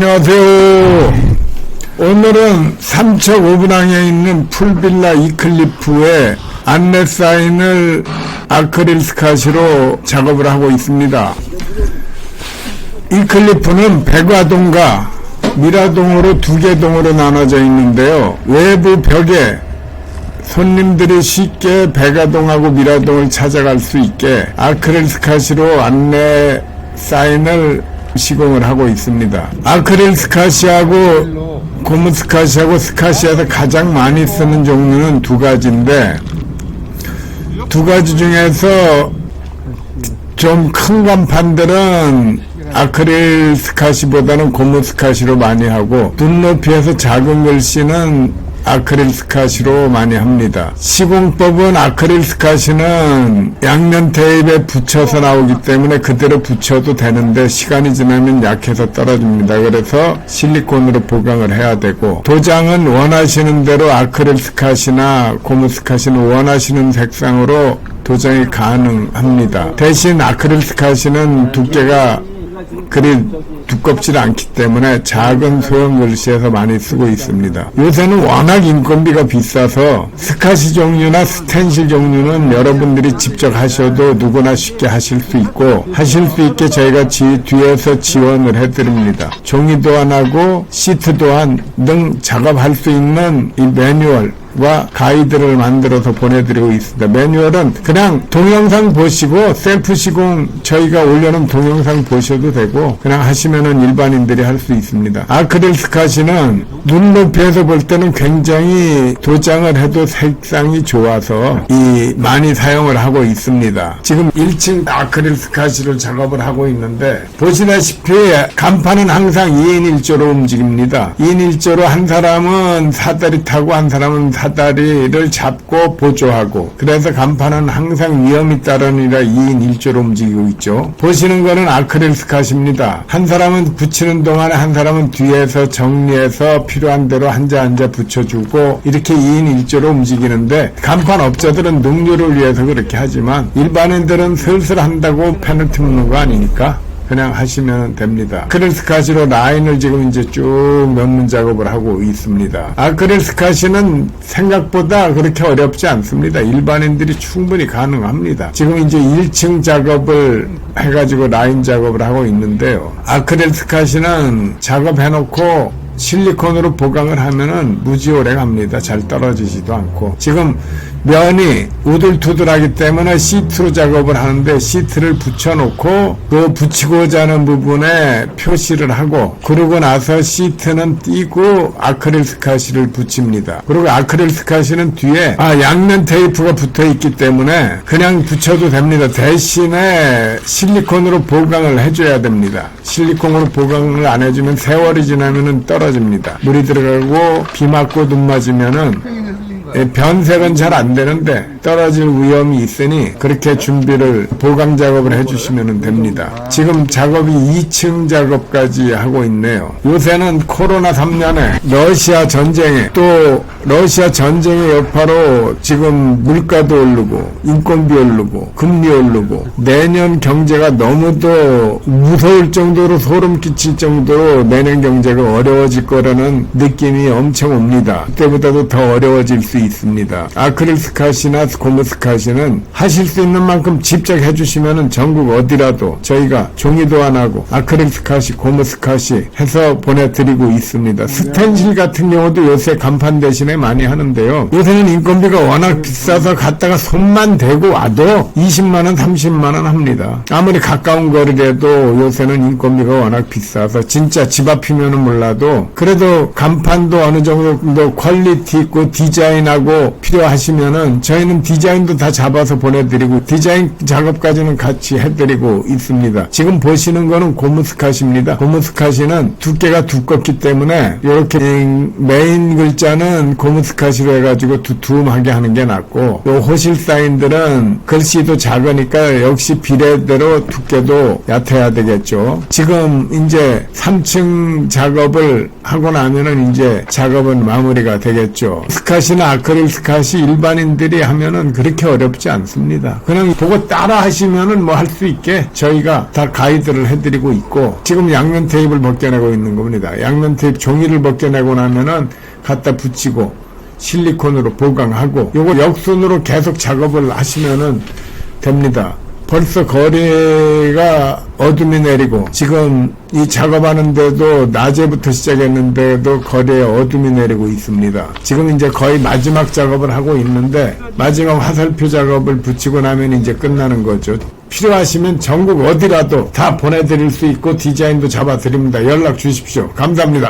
안녕하세요. 오늘은 삼척 오분항에 있는 풀빌라 이클리프에 안내 사인을 아크릴 스카시로 작업을 하고 있습니다. 이클리프는 백화동과 미라동으로 두 개 동으로 나눠져 있는데요. 외부 벽에 손님들이 쉽게 백화동하고 미라동을 찾아갈 수 있게 아크릴 스카시로 안내 사인을 시공을 하고 있습니다. 아크릴 스카시하고 고무 스카시하고 스카시에서 가장 많이 쓰는 종류는 두 가지인데 두 가지 중에서 좀 큰 간판들은 아크릴 스카시보다는 고무 스카시로 많이 하고 눈높이에서 작은 글씨는 아크릴 스카시로 많이 합니다. 시공법은 아크릴 스카시는 양면 테이프에 붙여서 나오기 때문에 그대로 붙여도 되는데 시간이 지나면 약해서 떨어집니다. 그래서 실리콘으로 보강을 해야 되고 도장은 원하시는 대로 아크릴 스카시나 고무 스카시는 원하시는 색상으로 도장이 가능합니다. 대신 아크릴 스카시는 두께가 그리 두껍지 않기 때문에 작은 소형 글씨에서 많이 쓰고 있습니다. 요새는 워낙 인건비가 비싸서 스카시 종류나 스텐실 종류는 여러분들이 직접 하셔도 누구나 쉽게 하실 수 있고 하실 수 있게 저희가 지, 뒤에서 지원을 해드립니다. 종이 도안하고 시트 도안 등 작업할 수 있는 이 매뉴얼 와 가이드를 만들어서 보내드리고 있습니다. 매뉴얼은 그냥 동영상 보시고 셀프 시공 저희가 올려놓은 동영상 보셔도 되고 그냥 하시면은 일반인들이 할 수 있습니다. 아크릴 스카시는 눈높이에서 볼 때는 굉장히 도장을 해도 색상이 좋아서 이 많이 사용을 하고 있습니다. 지금 1층 아크릴 스카시를 작업을 하고 있는데 보시다시피 간판은 항상 2인 1조로 움직입니다. 2인 1조로 한 사람은 사다리 타고 한 사람은 사다리를 잡고 보조하고 그래서 간판은 항상 위험이 따르니라 2인 1조로 움직이고 있죠. 보시는 거는 아크릴 스카시입니다. 한 사람은 붙이는 동안에 한 사람은 뒤에서 정리해서 필요한 대로 한자 한자 붙여주고 이렇게 2인 1조로 움직이는데 간판 업자들은 능률을 위해서 그렇게 하지만 일반인들은 슬슬 한다고 페널티 묻는 거 아니니까 그냥 하시면 됩니다. 아크릴 스카시로 라인을 지금 이제 쭉 넣는 작업을 하고 있습니다. 아크릴 스카시는 생각보다 그렇게 어렵지 않습니다. 일반인들이 충분히 가능합니다. 지금 이제 1층 작업을 해가지고 라인 작업을 하고 있는데요. 아크릴 스카시는 작업해놓고 실리콘으로 보강을 하면은 무지 오래 갑니다. 잘 떨어지지도 않고. 지금 면이 우들투들하기 때문에 시트로 작업을 하는데 시트를 붙여놓고 그 붙이고자 하는 부분에 표시를 하고 그러고 나서 시트는 띄고 아크릴 스카시를 붙입니다. 그리고 아크릴 스카시는 뒤에 아 양면 테이프가 붙어 있기 때문에 그냥 붙여도 됩니다. 대신에 실리콘으로 보강을 해줘야 됩니다. 실리콘으로 보강을 안 해주면 세월이 지나면은 떨어집니다. 물이 들어가고 비 맞고 눈 맞으면은 예, 변색은 잘 안 되는데 떨어질 위험이 있으니 그렇게 준비를 보강 작업을 해주시면 됩니다. 지금 작업이 2층 작업까지 하고 있네요. 요새는 코로나 3년에 러시아 전쟁에 또 러시아 전쟁의 여파로 지금 물가도 오르고 인건비 오르고 금리 오르고 내년 경제가 너무도 무서울 정도로 소름 끼칠 정도로 내년 경제가 어려워질 거라는 느낌이 엄청 옵니다. 그때보다도 더 어려워질 수 있습니다. 아크릴 스카시나 고무 스카시는 하실 수 있는 만큼 집착해 주시면은 전국 어디라도 저희가 종이도 안 하고 아크릴 스카시, 고무 스카시 해서 보내드리고 있습니다. 스텐실 같은 경우도 요새 간판 대신에 많이 하는데요. 요새는 인건비가 워낙 비싸서 갔다가 손만 대고 와도 20만원, 30만원 합니다. 아무리 가까운 거리라도 요새는 인건비가 워낙 비싸서 진짜 집 앞이면은 몰라도 그래도 간판도 어느 정도 퀄리티 있고 디자인 하고 필요하시면은 저희는 디자인도 다 잡아서 보내드리고 디자인 작업까지는 같이 해드리고 있습니다. 지금 보시는 거는 고무스카시입니다. 고무스카시는 두께가 두껍기 때문에 이렇게 메인 글자는 고무스카시로 해가지고 두툼하게 하는 게 낫고 요 호실 사인들은 글씨도 작으니까 역시 비례대로 두께도 얕아야 되겠죠. 지금 이제 3층 작업을 하고 나면은 이제 작업은 마무리가 되겠죠. 스카시나 아크릴 스카시 일반인들이 하면 하시면은 그렇게 어렵지 않습니다. 그냥 보고 따라 하시면은 뭐 할 수 있게 저희가 다 가이드를 해드리고 있고 지금 양면 테이프를 벗겨내고 있는 겁니다. 양면 테이프 종이를 벗겨내고 나면은 갖다 붙이고 실리콘으로 보강하고 요거 역순으로 계속 작업을 하시면은 됩니다. 벌써 거리가 어둠이 내리고 지금 이 작업하는데도 낮에부터 시작했는데도 거리에 어둠이 내리고 있습니다. 지금 이제 거의 마지막 작업을 하고 있는데 마지막 화살표 작업을 붙이고 나면 이제 끝나는 거죠. 필요하시면 전국 어디라도 다 보내드릴 수 있고 디자인도 잡아드립니다. 연락 주십시오. 감사합니다.